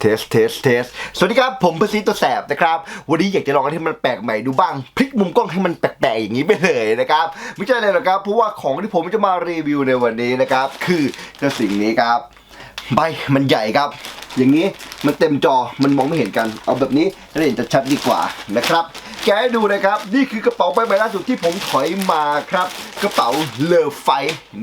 เทส เทส เทส สวัสดีครับ ผมประสิทธิ์ตัวแสบนะครับ วันนี้อยากจะลองอะไรที่มันแปลกใหม่ดูบ้าง พลิกมุมกล้องให้มันแปลกๆอย่างนี้ไปเลยนะครับ ไม่ใช่อะไรหรอกครับ เพราะว่าของที่ผมจะมารีวิวในวันนี้นะครับ คือเจ้าสิ่งนี้ครับ ใบมันใหญ่ครับ อย่างนี้มันเต็มจอ มันมองไม่เห็นกัน เอาแบบนี้จะเห็นชัดดีกว่านะครับ แกให้ดูนะครับ นี่คือกระเป๋าใบใบล่าสุดที่ผมถอยมาครับ กระเป๋าเลอไฟ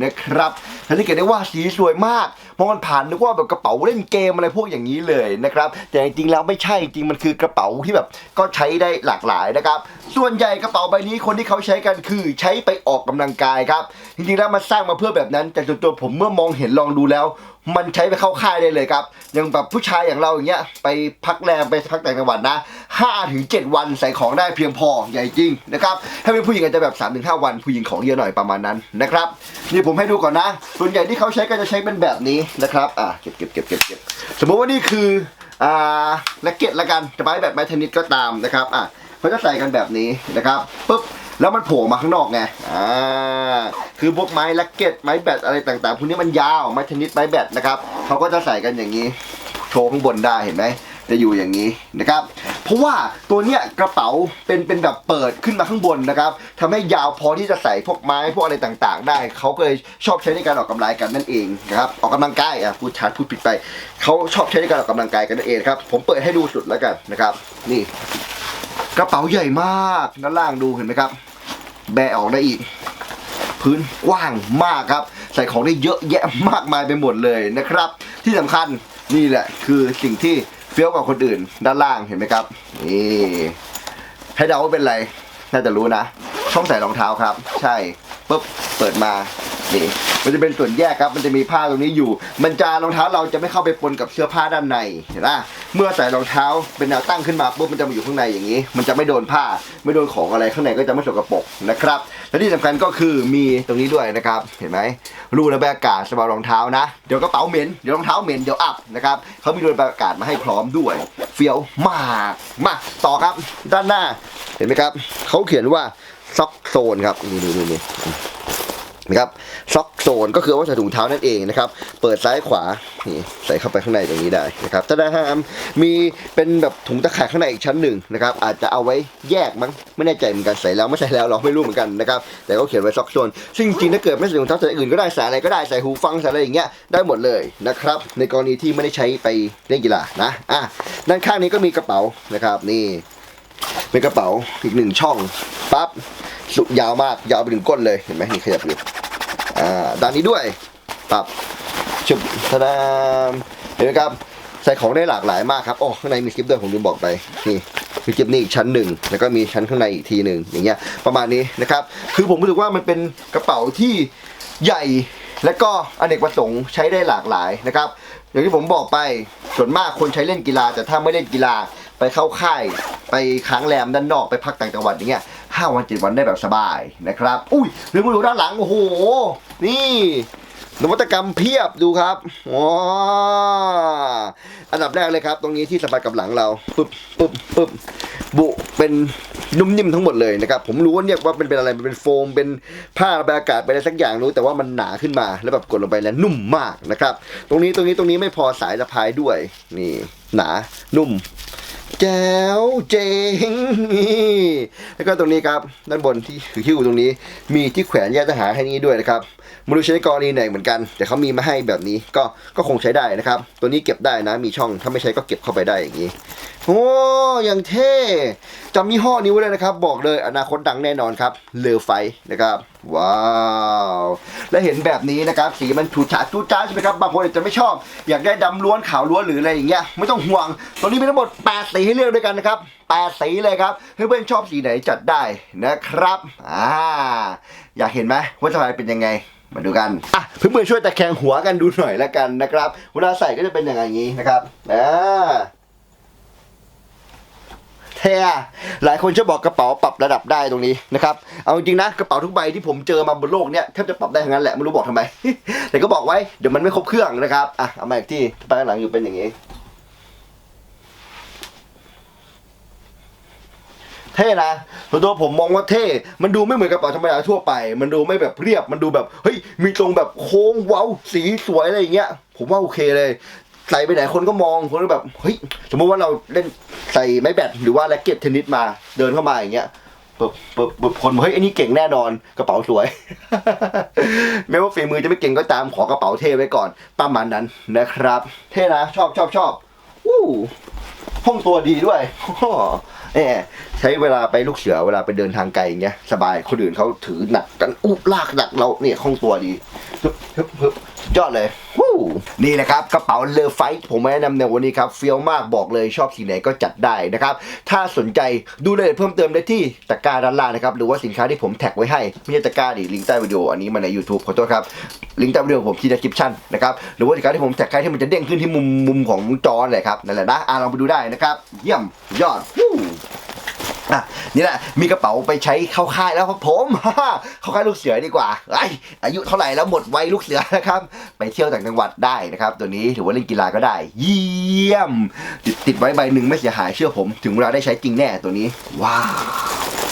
นะครับ ท่านทีเห็นได้ว่าสีสวยมากมองมันผ่านนึกว่าแบบกระเป๋าเล่นเกมอะไรพวกอย่างนี้เลยนะครับแต่จริงๆแล้วไม่ใช่จริงมันคือกระเป๋าที่แบบก็ใช้ได้หลากหลายนะครับ ส่วนใหญ่กระเป๋าใบนี้คนที่เขาใช้กันคือใช้ไปออกกำลังกายครับ จริงๆแล้วมันสร้างมาเพื่อแบบนั้น แต่ส่วนตัวผมเมื่อมองเห็นลองดูแล้ว มันใช้ไปเข้าค่ายได้เลยครับอย่างแบบผู้ชายอย่างเราอย่างเงี้ยไปพักแรมไปพักแต่างจังหวัดนะ5ถึง7วันใส่ของได้เพียงพอใหญ่จริงนะครับถ้าเป็นผู้หญิงอาจจะแบบ3ถึง5วัน ผู้หญิงของเยอะหน่อยประมาณนั้นนะครับนี่ผมให้ดูก่อนนะ ส่วนใหญ่ที่เขาใช้ก็จะใช้เป็นแบบนี้นะครับอะเก็บเก็บเก็บเก็บเก็บสมมติว่านี่คืออ่าแร็กเก็ตละกันจะไม้แบบไม้เทนนิสก็ตามนะครับอะ เขาจะใส่กันแบบนี้นะครับปุ๊บแล้วมันโผล่มาข้างนอกไง อ่า คือพวกไม้แร็กเก็ตไม้แบดอะไรต่างๆ พวกนี้มันยาว ไม้เทนนิสไม้แบดนะครับ เขาก็จะใส่กันอย่างนี้ โชว์ข้างบนได้เห็นไหม จะอยู่อย่างนี้นะครับ เพราะว่าตัวเนี้ยกระเป๋าเป็นเป็นแบบเปิดขึ้นมาข้างบนนะครับทำให้ยาวพอที่จะใส่พวกไม้พวกอะไรต่างๆ ได้ เขาก็เลยชอบใช้ในการออกกำลังกันนั่นเองนะครับ ออกกำลังกายอะพูดชัดพูดผิดไป เขาชอบใช้ในการออกกำลังกายกันนั่นเองครับ ผมเปิดให้ดูสุดแล้วกันนะครับ นี่ กระเป๋าใหญ่มากด้านล่างดูเห็นไหมครับ แบะออกได้อีก พื้นกว้างมากครับ ใส่ของได้เยอะแยะมากมายไปหมดเลยนะครับ ที่สำคัญนี่แหละคือสิ่งที่เฟี้ยวกว่าคนอื่น ด้านล่างเห็นไหมครับนี่ให้เดาว่าเป็นอะไรน่าจะรู้นะ ช่องใส่รองเท้าครับ ใช่ปุ๊บเปิดมา นี่มันจะเป็นส่วนแยกครับ มันจะมีผ้าตรงนี้อยู่ มันจะรองเท้าเราจะไม่เข้าไปปนกับเสื้อผ้าด้านในเห็นไหมเมื่อใส่รองเท้าเป็นแนวตั้งขึ้นมาปุ๊บมันจะมาอยู่ข้างในอย่างนี้ มันจะไม่โดนผ้า ไม่โดนของอะไรข้างในก็จะไม่สกปรกนะครับ และที่สำคัญก็คือมีตรงนี้ด้วยนะครับ เห็นไหมรูระบายอากาศสำหรับรองเท้านะ เดี๋ยวกระเป๋าเหม็น เดี๋ยวรองเท้าเหม็น เดี๋ยวอับนะครับเขามีรูระบายอากาศมาให้พร้อมด้วย เฟี้ยวมาก มาต่อครับ ด้านหน้า เห็นไหมครับ เขาเขียนว่าซ็อกโซนครับ นี่นี่นี่ นะครับซ็อกโซนก็คือว่าใส่ถุงเท้านั่นเองนะครับ เปิดซ้ายขวานี่ใส่เข้าไปข้างในตรงนี้ได้นะครับถ้าได้ห้ามมีเป็นแบบถุงตะข่ายข้างในอีกชั้นหนึ่งนะครับอาจจะเอาไว้แยกมั้งไม่แน่ใจเหมือนกันใส่แล้วไม่ใส่แล้วเราไม่รู้เหมือนกันนะครับแต่ก็เขียนไว้ซ็อกโซนซึ่งจริงๆถ้าเกิดไม่ใส่ถุงเท้าใส่อื่นก็ได้ใส่อะไรก็ได้ใส่หูฟังใส่อะไรอย่างเงี้ยได้หมดเลยนะครับในกรณีที่ไม่ได้ใช้ไปเล่นกีฬานะอะด้านข้างนี้ก็มีกระเป๋านะครับนี่เป็นกระเป๋าอีกหนึ่งช่องปั๊บ สุยาวมากยาวไปถึงก้นเลยเห็นไหมนี่ขยับอยู่อ่าด้านนี้ด้วยปั๊บชุบทะดามเห็นไหมครับใส่ของได้หลากหลายมากครับโอ้ข้างในมีซิปด้วยผมลืมบอกไปนี่มีซิปนี่อีกชั้นหนึ่งแล้วก็มีชั้นข้างในอีกทีหนึ่งอย่างเงี้ยประมาณนี้นะครับ คือผมรู้สึกว่ามันเป็นกระเป๋าที่ใหญ่และก็อเนกประสงค์ใช้ได้หลากหลายนะครับ อย่างที่ผมบอกไปส่วนมากคนใช้เล่นกีฬา แต่ถ้าไม่เล่นกีฬาไปเข้าค่าย ไปค้างแรมด้านนอกไปพักต่างจังหวัดอย่างเงี้ย ห้าวันเจ็ดวันได้แบบสบายนะครับ อุ้ยหรือมาดูด้านหลัง โอ้โห นี่ นวัตกรรมเพียบดูครับว้าอันดับแรกเลยครับ ตรงนี้ที่สัมผัสกับหลังเราปึ๊บปึ๊บปึ๊บบุเป็นนุ่มนิ่มทั้งหมดเลยนะครับ ผมรู้ว่าเนี่ยว่าเป็นเป็นอะไรมันเป็นโฟมเป็นผ้าระบายอากาศเป็นอะไรสักอย่างรู้ แต่ว่ามันหนาขึ้นมาแล้วแบบกดลงไปแล้วนุ่มมากนะครับ ตรงนี้ตรงนี้ตรงนี้ไม่พอสายสะพายด้วย นี่ หนานุ่ม แจ๋วเจ๋งนี่แล้วก็ตรงนี้ครับด้านบนที่ถือหิ้วตรงนี้ มีที่แขวนแยกทหารให้นี้ด้วยนะครับไม่รู้ใช้ในกรณีไหนเหมือนกัน แต่เขามีมาให้แบบนี้ก็ก็คงใช้ได้นะครับ ตัวนี้เก็บได้นะมีช่องถ้าไม่ใช้ก็เก็บเข้าไปได้อย่างนี้ โอ้ย่างเท่จำยี่ห้อนี้ไว้เลยนะครับ บอกเลยอนาคตดังแน่นอนครับเลอไฟนะครับ ว้าว และเห็นแบบนี้นะครับ สีมันฉูดฉาดจูจ้าใช่ไหมครับบางคนอาจจะไม่ชอบ อยากได้ดำล้วนขาวล้วนหรืออะไรอย่างเงี้ยไม่ต้องห่วงตัวนี้มีทั้งหมด8สีให้เลือกด้วยกันนะครับ8สีเลยครับเพื่อนๆชอบสีไหนจัดได้นะครับอ่าอยากเห็นไหมว่าสบายเป็นยังไงมาดูกัน อะเพื่อนๆช่วยตะแคงหัวกันดูหน่อยละกันนะครับ เวลาใส่ก็จะเป็นอย่างนี้นะครับ อ่า เท่อะหลายคนจะบอกกระเป๋าปรับระดับได้ตรงนี้นะครับเอาจริงนะกระเป๋าทุกใบที่ผมเจอมาบนโลกเนี้ยแทบจะปรับได้ทั้งนั้นแหละไม่รู้บอกทำไม แต่ก็บอกไว้เดี๋ยวมันไม่ครบเครื่องนะครับอะเอามาอีกที่ไปข้างหลังอยู่เป็นอย่างนี้เท่นะส่วนตัวผมมองว่าเท่ มันดูไม่เหมือนกระเป๋าธรรมดาทั่วไป มันดูไม่แบบเรียบ มันดูแบบ เฮ้ย มีตรงแบบโค้งเว้า สีสวยอะไรอย่างเงี้ย ผมว่าโอเคเลย ใส่ไปไหนคนก็มองคนก็แบบเฮ้ยสมมติว่าเราเล่นใส่ไม้แบดหรือว่าแร็กเก็ตเทนนิสมาเดินเข้ามาอย่างเงี้ยปึ๊บปึ๊บปึ๊บคนบอกเฮ้ยไอ้นี่เก่งแน่นอนกระเป๋าสวย แม้ว่าฝีมือจะไม่เก่งก็ตามขอกระเป๋าเท่ไว้ก่อนประมาณนั้นนะครับ เท่นะชอบชอบชอบอู้ห้องตัวดีด้วย แหมใช้เวลาไปลูกเสือเวลาไปเดินทางไกลอย่างเงี้ยสบายคนอื่นเขาถือหนักกันอุ๊บลากหนักเราเนี่ยห้องตัวดีฮึบฮึบฮึบยอดเลยวู้นี่แหละครับกระเป๋าเลอไฟท์ผมแนะนำในวันนี้ครับเฟี้ยวมากบอกเลยชอบสีไหนก็จัดได้นะครับ ถ้าสนใจดูรายละเอียดเพิ่มเติมได้ที่ตะกร้าด้านล่างนะครับ หรือว่าสินค้าที่ผมแท็กไว้ให้ไม่ใช่ตะกร้าดิลิงก์ใต้วิดีโออันนี้มาใน YouTube ขอโทษครับ ลิงก์ใต้วิดีโอผมที่ description นะครับ หรือว่าสินค้าที่ผมแท็กให้ที่มันจะเด้งขึ้นที่มุมมุมของจอเลยครับนั่นแหละนะอะลองไปดูได้นะครับ เยี่ยมยอดวู้ อะนี่แหละมีกระเป๋าไปใช้เข้าค่ายแล้วครับผมเข้าค่ายลูกเสือดีกว่าไอยอายุเท่าไหร่แล้วหมดวัยลูกเสือนะครับ ไปเที่ยวต่างจังหวัดได้นะครับ ตัวนี้ถือว่าเล่นกีฬาก็ได้ เยี่ยม ติดติดไว้ใบหนึ่งไม่เสียหายเชื่อผม ถึงเวลาได้ใช้จริงแน่ตัวนี้ ว้าว